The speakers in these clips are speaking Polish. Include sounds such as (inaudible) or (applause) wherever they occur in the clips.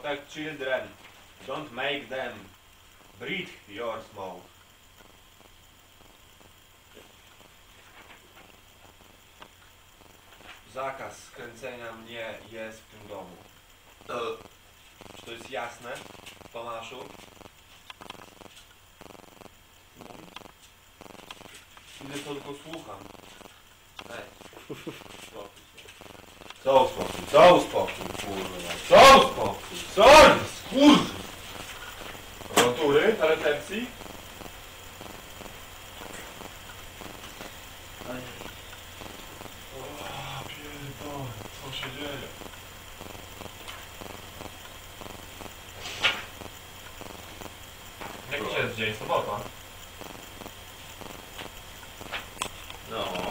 Protect children. Don't make them breathe your smoke. Zakaz skręcenia mnie jest w tym domu. Czy to jest jasne, Tomaszu? Ile to tylko słucham. Ej. (laughs) Co uspokój? Co uspokój, kurwa? Co uspokój? Co jest, kurwa? Rotury na recepcji? O, pierdolę, co się dzieje? Jaki jest dzień? Sobota? No.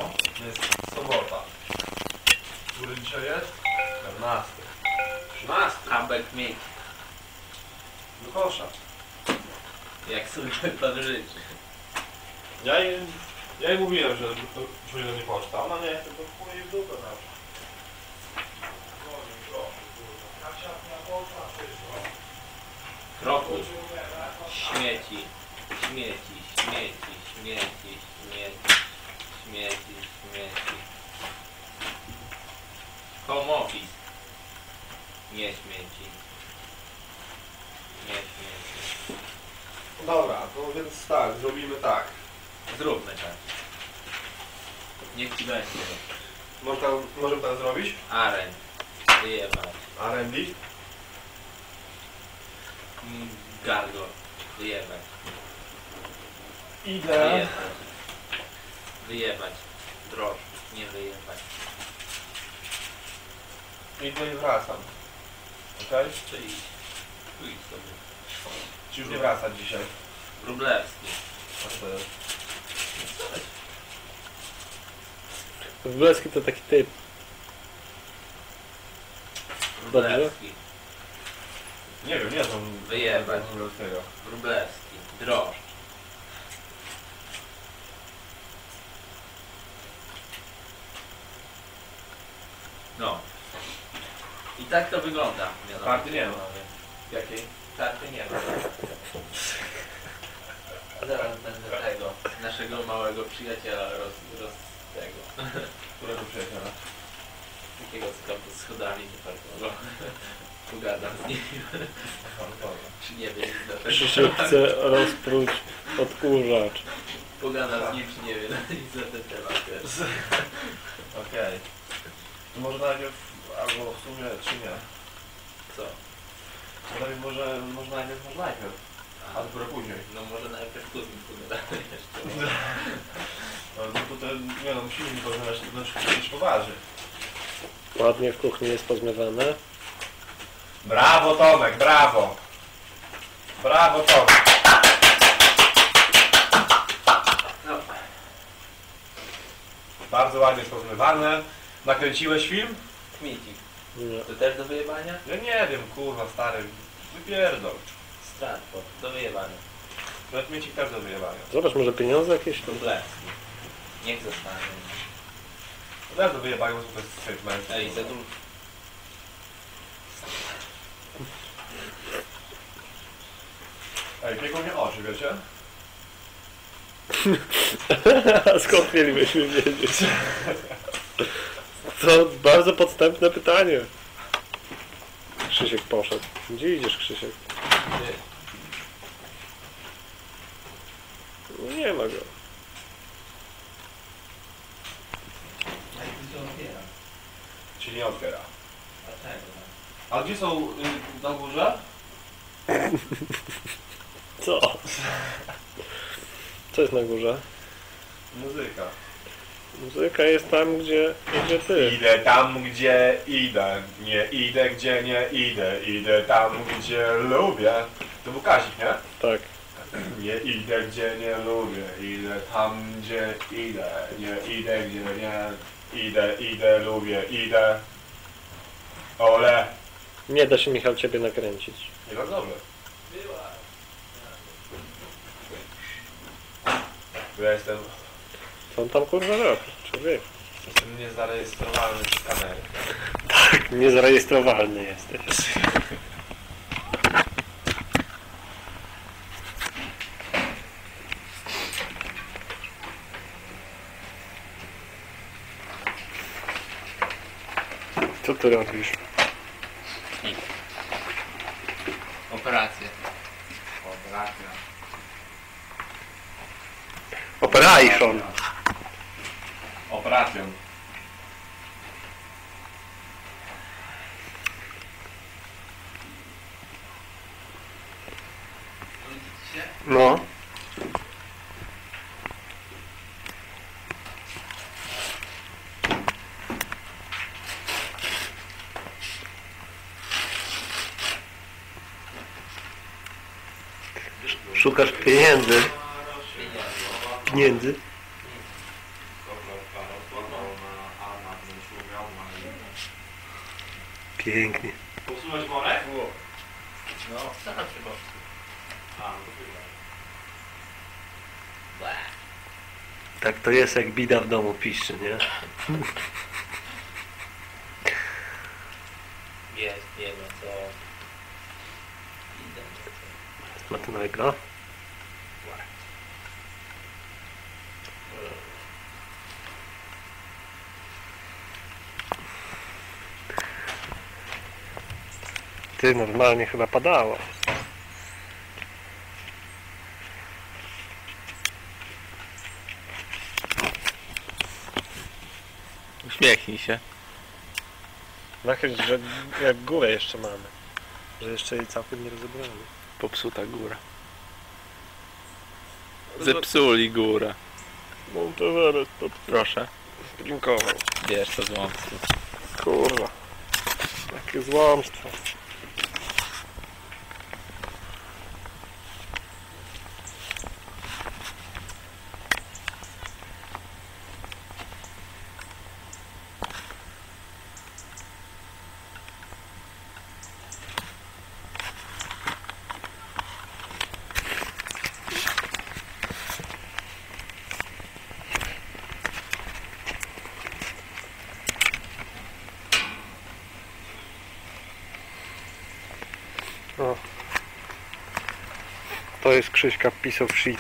Który dzisiaj jest? 14. 13. Abek mieć. Do kosza. Jak sobie pan życzy. Ja jej, ja jej mówiłem, że przyjdzie do mnie poczta. Ona nie to chuj w dupę zawsze. Krokus. Śmieci. Śmieci. Śmieci. Śmieci. Śmieci. Śmieci. Śmieci. Home office. Nie śmieci. Nie śmieci. Dobra, to więc tak, zrobimy tak. Zróbmy tak. Niech ci będzie. Możemy tak zrobić? Aren. Wyjebać. R&D? Mm, Gargo. Wyjebać. Idę. Wyjebać. Wyjebać. Droż. Nie wyjebać. Idę i wracam. Okej? Czyli pójdź sobie. Czy już nie wracać dzisiaj? Wróblewski. A co to jest? Wróblewski to taki typ. Dobrze. Wróblewski. Nie wiem, nie znam. Wyjebać. tego. Wróblewski. Drożdż. No. I tak to wygląda. Karty nie ma. Jakiej? Karty nie ma. Zaraz będę tego, naszego małego przyjaciela roz, roz tego, Którego przyjaciela? takiego pod schodami wyparkował. Pogadam z nim, czy nie wie nic na ten Krzysiek temat. chce rozpróć odkurzacz. Pogadam z nim, czy nie wie nic (laughs) na ten temat. wiesz. Okej. To może najpierw, albo w sumie, czy nie? Co? To najpierw może, może najpierw, może najpierw. A dopiero później. No może najpierw nim pogadamy jeszcze. (laughs) No to tutaj, nie no, musimy mi poznać, to znaczy coś poważy. Ładnie w kuchni jest pozmywane. Brawo Tomek, brawo! Brawo Tomek! No. Bardzo ładnie jest pozmywane. Nakręciłeś film? Śmieci. Nie. To też do wyjebania? Ja nie wiem, kurwa stary, wypierdol. Stratford. Do wyjebania. Nawet mieci też do wyjebania. Zobacz, może pieniądze jakieś? Wróblewski. Niech zostanie. Też do wyjebania, bo to jest statement. Ej, za dużo. Ej, pieką mnie oczy, wiecie? (laughs) Skąd mielibyśmy wiedzieć? (laughs) To bardzo podstępne pytanie. Krzysiek poszedł. Gdzie idziesz, Krzysiek? Nie ma go. Jak to się otwiera? Czyli nie otwiera. Dlaczego? A gdzie są y, na górze? Co? Co jest na górze? Muzyka. Muzyka jest tam, gdzie, gdzie ty. Idę tam, gdzie idę. Nie idę, gdzie nie idę. Idę tam, gdzie lubię. To był Kazik, nie? Tak. (clears throat) Nie idę, gdzie nie lubię. Idę tam, gdzie idę. Nie idę, gdzie nie. Idę, idę, lubię, idę. Ole. Nie da się, Michał, ciebie nakręcić. Nie tak dobrze. Ja jestem, co on tam kurwa robi? Człowiek. Jestem niezarejestrowany z kamery. Tak, niezarejestrowalny jesteś. Co ty robisz? Operację. Operację. Operation! Widzicie? No. Szukasz pieniędzy. Pieniędzy. Pięknie. Posunąć worek? No, co? A, no to. Tak to jest jak bida w domu piszczy, nie? Jest, nie ma co. Idę, nie co. Smacznego. Ty normalnie chyba padało. Uśmiechnij się. Nachyl, że jak górę jeszcze mamy. Że jeszcze jej całkiem nie rozebramy. Popsuta góra. Zepsuli górę. No to zaraz to Proszę, drinkował. bierz to złomstwo. Kurwa. Jakie złamstwo. O. To jest Krzyśka Piece of Shit.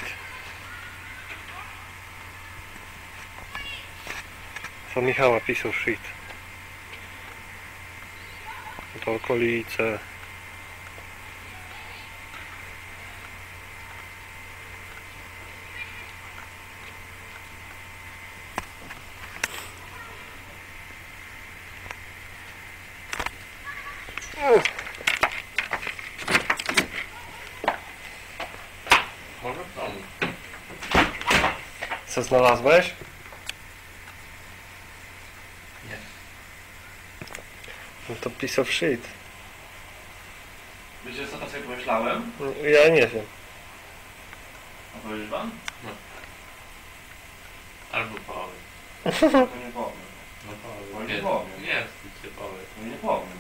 Za Michała Piece of Shit. To okolice. Może Co znalazłeś? Nie. No to Piece of Shit. Wiecie co to sobie pomyślałem? No, Ja nie wiem. A powiesz wam? Albo połowy. (laughs) To nie powiem. No Bo połowy. nie Nie, powiem. nie się połowy. To nie powiem.